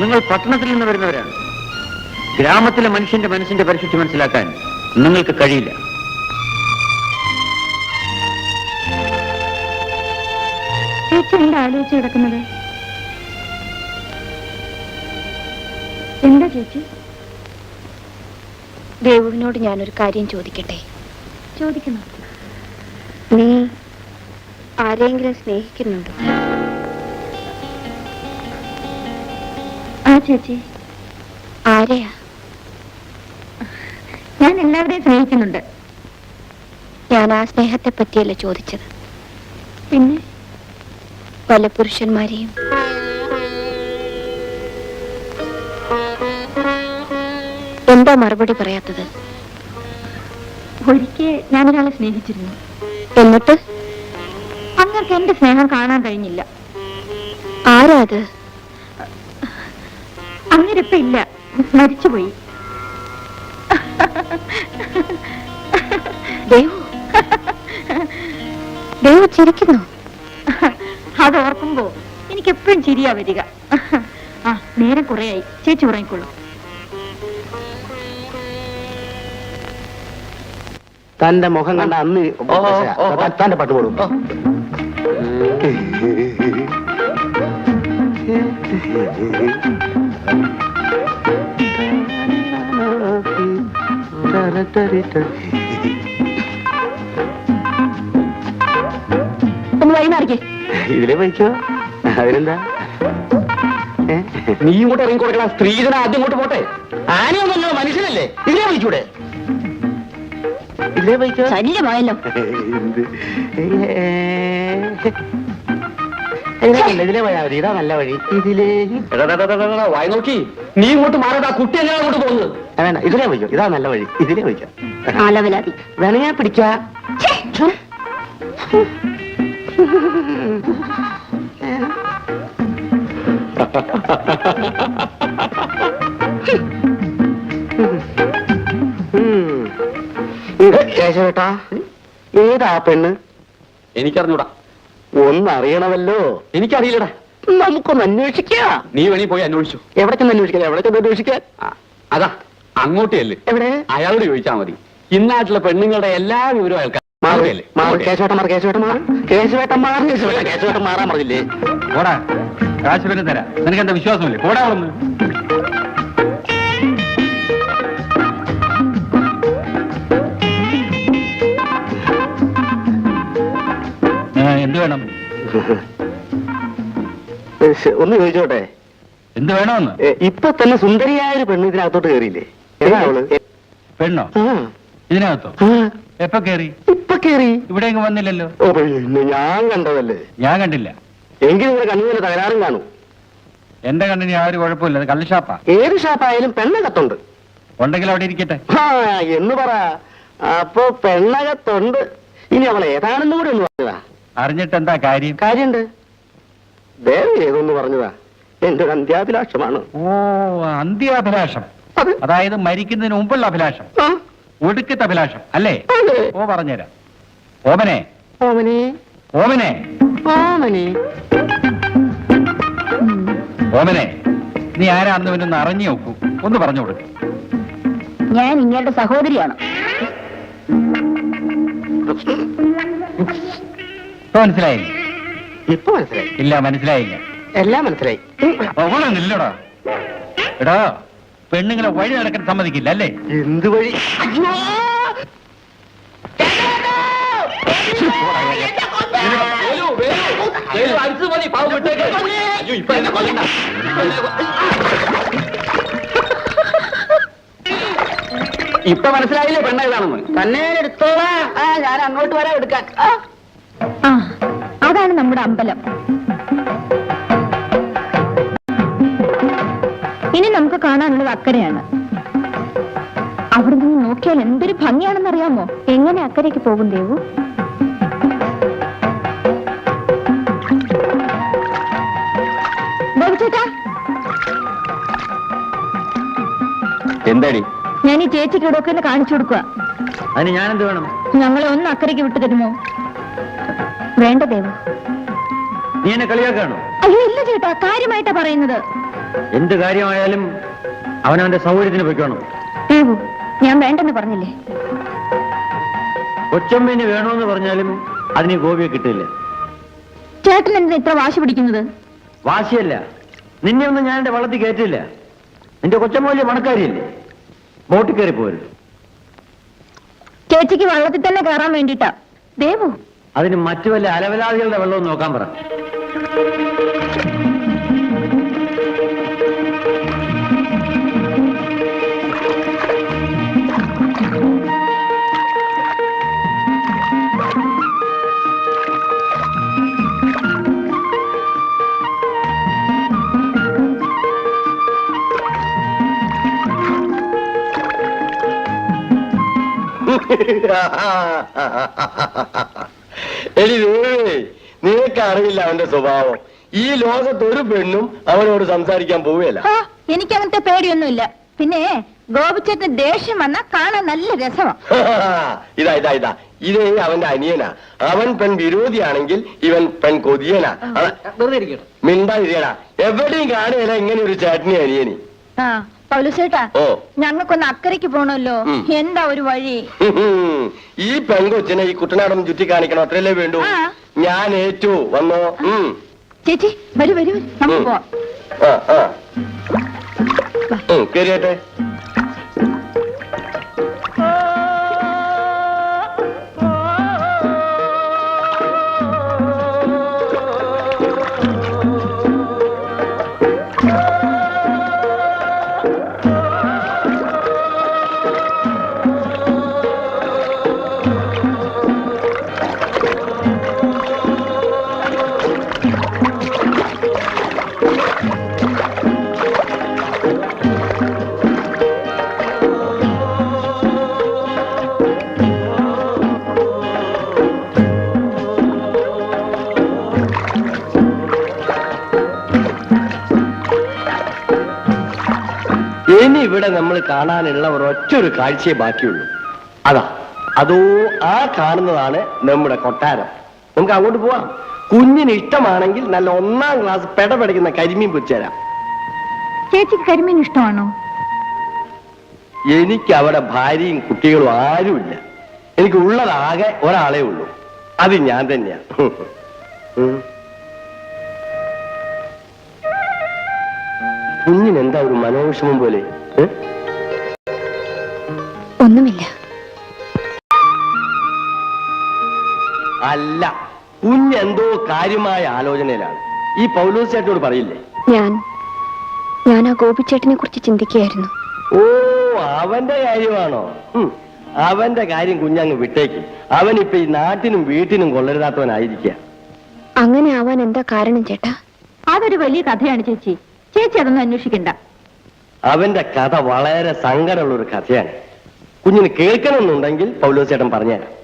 നിങ്ങൾ പട്ടണത്തിൽ നിന്ന് വരുന്നവരാണ്. ഗ്രാമത്തിലെ മനുഷ്യന്റെ മനസ്സിന്റെ പരിശുദ്ധി മനസ്സിലാക്കാൻ നിങ്ങൾക്ക് കഴിയില്ല. ആലോചിച്ച് കിടക്കുന്നത്? എന്താ ചേച്ചി? ദേവുവിനോട് ഞാനൊരു കാര്യം ചോദിക്കട്ടെ? ചോദിക്കണം നീ ആരെങ്കിലും സ്നേഹിക്കുന്നുണ്ടോ? ചേച്ചി. ആരെയാ? ഞാൻ എല്ലാവരെയും സ്നേഹിക്കുന്നുണ്ട്. ഞാൻ ആ സ്നേഹത്തെ പറ്റിയല്ല ചോദിച്ചത്. പിന്നെ പല പുരുഷന്മാരെയും. എന്താ മറുപടി പറയാത്തത്? ഒരിക്കൽ ഞാനൊരാളെ സ്നേഹിച്ചിരുന്നു. എന്നിട്ട്? അങ്ങക്ക് എന്റെ സ്നേഹം കാണാൻ കഴിഞ്ഞില്ല. ആരാ അത്? അങ്ങനിപ്പ ഇല്ല. മരിച്ചുപോയി. ദേവു. ദേവു ചിരിക്കുന്നു. അത് ഓർക്കുമ്പോ എനിക്ക് എപ്പോഴും ചിരിയാ വരിക. ആ നേരം കുറേയായി. ചേച്ചി ഉറങ്ങിക്കൊള്ളു തന്റെ മുഖം കണ്ട അന്ന്. തന്റെ പാട്ട് പാടും. ഒന്ന് വൈകുന്നേരക്കേ ഇതിലെ പോയിക്കോ അതിനെന്താ? നീ ഇങ്ങോട്ട് ഇറങ്ങി കൊടുക്കണം. സ്ത്രീധന ആദ്യം ഇങ്ങോട്ട് പോട്ടെ. ആനയൊന്നല്ലോ മനുഷ്യനല്ലേ? ഇതിലെ പോയിക്കൂടെ ഇതിലെ പോയിക്കോ ശല്യമായല്ലോ എന്ത്? ഇതിലെ ഇതാ നല്ല വഴി ഇതിലേ വായി നോക്കി നീ ഇങ്ങോട്ട് മാറണ്ട കുട്ടി എല്ലാം അങ്ങോട്ട് പോകുന്നത് വേണ്ട ഇതിലേ ഇതാ നല്ല വഴി ഇതിലേ പോയിക്കോ ആലവലാതി വേണ ഞാൻ പിടിക്കാ കേശവേട്ടാ ഏതാ പെണ്ണ് എനിക്കറിഞ്ഞൂടാ ഒന്നറിയണമല്ലോ. എനിക്കറിയില്ലടാ. നമുക്കൊന്ന് അന്വേഷിക്കാം. നീ വേണി പോയി അന്വേഷിച്ചു. എവിടെ ചെന്ന് അന്വേഷിക്കാൻ എവിടെ ചെന്ന് അന്വേഷിക്കാൻ അതാ അങ്ങോട്ടേ അല്ലേ എവിടെ? അയാളോട് ചോദിച്ചാ മതി. ഇന്നാട്ടിലെ പെണ്ണുങ്ങളുടെ എല്ലാ വിവരവും അയാൾക്ക് കേശവേട്ടൻ മാറ്. കേശവേട്ടൻ കേശവേട്ടൻ പറഞ്ഞില്ലേ? കാശ് തരാം. നിനക്ക് എന്താ വിശ്വാസമില്ലേ പോടാ എന്ത് വേണം ഒന്ന് ചോദിച്ചോട്ടെ? എന്ത് വേണമെന്ന്? ഇപ്പൊ തന്നെ സുന്ദരിയായ ഒരു പെണ്ണ് ഇതിനകത്തോട്ട് കയറിയില്ലേ ഏതാ? അവൾ? പെണ്ണോ? ഇതിനകത്തോ? എപ്പോ കേറി? ഇപ്പൊ കേറി. ഇവിടെ വന്നില്ലല്ലോ? ഓ പിന്നെ ഞാൻ കണ്ടതല്ലേ? ഞാൻ കണ്ടില്ല. എങ്കിൽ നിങ്ങളുടെ കണ്ണുപോലെ തകരാറും കാണും. എന്റെ കണ്ണിന് ആ ഒരു കുഴപ്പമില്ല അത് കള്ളുഷാപ്പാ ഏത് ഷാപ്പായാലും പെണ്ണകത്തുണ്ട്. ഉണ്ടെങ്കിൽ അവിടെ ഇരിക്കട്ടെ. എന്ന് പറ. അപ്പൊ പെണ്ണകത്തുണ്ട്. ഇനി അവൾ ഏതാണെന്നും കൂടെ ഒന്ന് പറഞ്ഞതാ അറിഞ്ഞിട്ട് എന്താ കാര്യം? കാര്യണ്ട്. ദേവി ഏതൊന്ന് പറഞ്ഞതാ? എന്റെ ഒരു അന്ത്യാഭിലാഷമാണ്. ഓ അന്ത്യാഭിലാഷം. അത്? അതായത് മരിക്കുന്നതിന് മുമ്പുള്ള അഭിലാഷം. ആ, ഒടുക്കത്തെ അഭിലാഷം അല്ലേ? അതെ. ഓ പറഞ്ഞുതരാം. ഓമനെ. ഓമനെ. ഓമനെ. ഓമനെ. ഓമനെ നീ ആരാണെന്ന് പിന്നെ ഒന്ന് അറിഞ്ഞു നോക്കൂ. ഒന്ന് പറഞ്ഞു കൊടുക്ക്. ഞാൻ ഇങ്ങയുടെ സഹോദരിയാണ്. ഇപ്പൊ മനസ്സിലായില്ലേ ഇപ്പൊ മനസ്സിലായി. ഇല്ല മനസ്സിലായില്ല. എല്ലാം മനസ്സിലായി. ഓമനൊന്നില്ലടാ എടാ പെണ്ണുങ്ങളെ വഴി നടക്കാൻ സമ്മതിക്കില്ല അല്ലേ? എന്ത് വഴി? അയ്യോ! ഇപ്പൊ മനസ്സിലായില്ലേ പെണ്ണ ഇതാണെന്ന് തന്നെ എടുത്തോളാ ആ ഞാൻ അങ്ങോട്ട് വരാം എടുക്കാൻ. ആ. അതാണ് നമ്മുടെ അമ്പലം. ഇനി നമുക്ക് കാണാനുള്ളത് അക്കരയാണ്. അവിടെ നിന്ന് നോക്കിയാൽ എന്തൊരു ഭംഗിയാണെന്ന് അറിയാമോ എങ്ങനെ അക്കരയ്ക്ക് പോകും ദേവു? എന്താടി? ഞാൻ ഈ ചേച്ചിക്ക് ഇവിടെ ഒക്കെ ഒന്ന് കാണിച്ചു കൊടുക്കുക അതിന് ഞാനെന്ത് വേണം? ഞങ്ങളെ ഒന്ന് അക്കരയ്ക്ക് വിട്ടു തരുമോ? വേണ്ട ദേവു. നീ എന്നെ കളിയാക്കാണോ അയ്യോ ഇല്ല ചേട്ടാ കാര്യമായിട്ടാ പറയുന്നത്. എന്ത് കാര്യമായാലും അവനവന്റെ സൗകര്യത്തിന് പൊയ്ക്കോണം. ദേവു ഞാൻ വേണ്ടെന്ന് പറഞ്ഞില്ലേ? കൊച്ചമ്മേന് വേണോന്ന് പറഞ്ഞാലും അതിന് ഗോപിയെ കിട്ടില്ല. ചേട്ടൻ എന്തിനാ ഇത്ര വാശി പിടിക്കുന്നത്? വാശിയല്ല. നിന്നെ ഒന്നും ഞാൻ എന്റെ വള്ളത്തിൽ കയറ്റില്ല നിന്റെ കൊച്ചമ്മ വലിയ പണക്കാരിയല്ലേ. ബോട്ടിൽ കയറി പോരുത് ചേച്ചിക്ക് വള്ളത്തിൽ തന്നെ കയറാൻ വേണ്ടിട്ടാ ദേവു അതിന് മറ്റു വല്ല അലവലാദികളുടെ വെള്ളവും നോക്കാൻ പറ. എടി ദേവേ നിനക്ക് അറിയില്ല അവന്റെ സ്വഭാവം. ഈ ലോകത്ത് ഒരു പെണ്ണും അവനോട് സംസാരിക്കാൻ പോവുകയല്ല. ആ, എനിക്ക് അങ്ങനത്തെ പേടിയൊന്നുമില്ല. പിന്നെ ഗോപിച്ചേട്ടന് ദേഷ്യം വന്നാ കാണാൻ നല്ല രസമാണ് ഇതാ ഇതാ ഇതാ. ഇതേ അവന്റെ അനിയനാ. അവൻ പെൺ വിരോധിയാണെങ്കിൽ ഇവൻ പെൺ കൊതിയനാ. മിണ്ടാതിരിക്കടാ. എവിടെയും കാണുകയില്ല ഇങ്ങനെ ഒരു ചേട്ടനി അനിയനി ആ പൗലുസേട്ടാ ഓ ഞങ്ങൾക്കൊന്ന് അക്കരയ്ക്ക് പോണല്ലോ ഉം. എന്താ ഒരു വഴി ഈ പെങ്കൊച്ചിനെ ഈ കുട്ടനാടം ചുറ്റി കാണിക്കണം അത്രയല്ലേ വേണ്ടൂ ആ. ഞാൻ ഏറ്റു വന്നോ ഉം. ചേച്ചി വരൂ വരൂ വരൂ. നമുക്ക് ഉം. പോവാം ആ ആ ഉം, കേറിയാട്ടെ ഇവിടെ നമ്മൾ കാണാനുള്ള ഒരൊറ്റൊരു കാഴ്ചയെ ബാക്കിയുള്ളൂ. അതാ അതോ ആ കാണുന്നതാണ് നമ്മുടെ കൊട്ടാരം. നമുക്ക് അങ്ങോട്ട് പോവാം. കുഞ്ഞിന് ഇഷ്ടമാണെങ്കിൽ നല്ല ഒന്നാം ക്ലാസ് പെടപെടയ്ക്കുന്ന കരിമീൻ പൊരിച്ചുതരാം. ചേച്ചിക്ക് കരിമീൻ ഇഷ്ടമാണോ? എനിക്ക് അവിടെ ഭാര്യയും കുട്ടികളും ആരുമില്ല. എനിക്ക് ഉള്ളതാകെ ഒരാളേ ഉള്ളൂ. അത് ഞാൻ തന്നെയാ. കുഞ്ഞിനെന്താ ഒരു മനോവിഷമം പോലെ? ഒന്നുമില്ല. അല്ല കുഞ്ഞെന്തോ കാര്യമായ ആലോചനയിലാണ്. ഈ പൗലോസ് ചേട്ടനോട് പറയില്ലേ? ഞാൻ ഞാൻ ആ ഗോപിച്ചേട്ടനെ കുറിച്ച് ചിന്തിക്കുകയായിരുന്നു. ഓ അവന്റെ കാര്യമാണോ? അവന്റെ കാര്യം കുഞ്ഞങ്ങ് വിട്ടേക്ക്. അവൻ ഇപ്പൊ ഈ നാട്ടിനും വീട്ടിനും കൊള്ളരുതാത്തവനായിരിക്കുക അങ്ങനെ ആവാൻ എന്താ കാരണം ചേട്ടാ? അതൊരു വലിയ കഥയാണ് ചേച്ചി. ചേച്ചി അതൊന്നും അന്വേഷിക്കണ്ട. അവന്റെ കഥ വളരെ സങ്കടമുള്ള ഒരു കഥയാണ്. കുഞ്ഞിന് കേൾക്കണമെന്നുണ്ടെങ്കിൽ പൗലോസ് ചേട്ടൻ പറഞ്ഞുതരാം.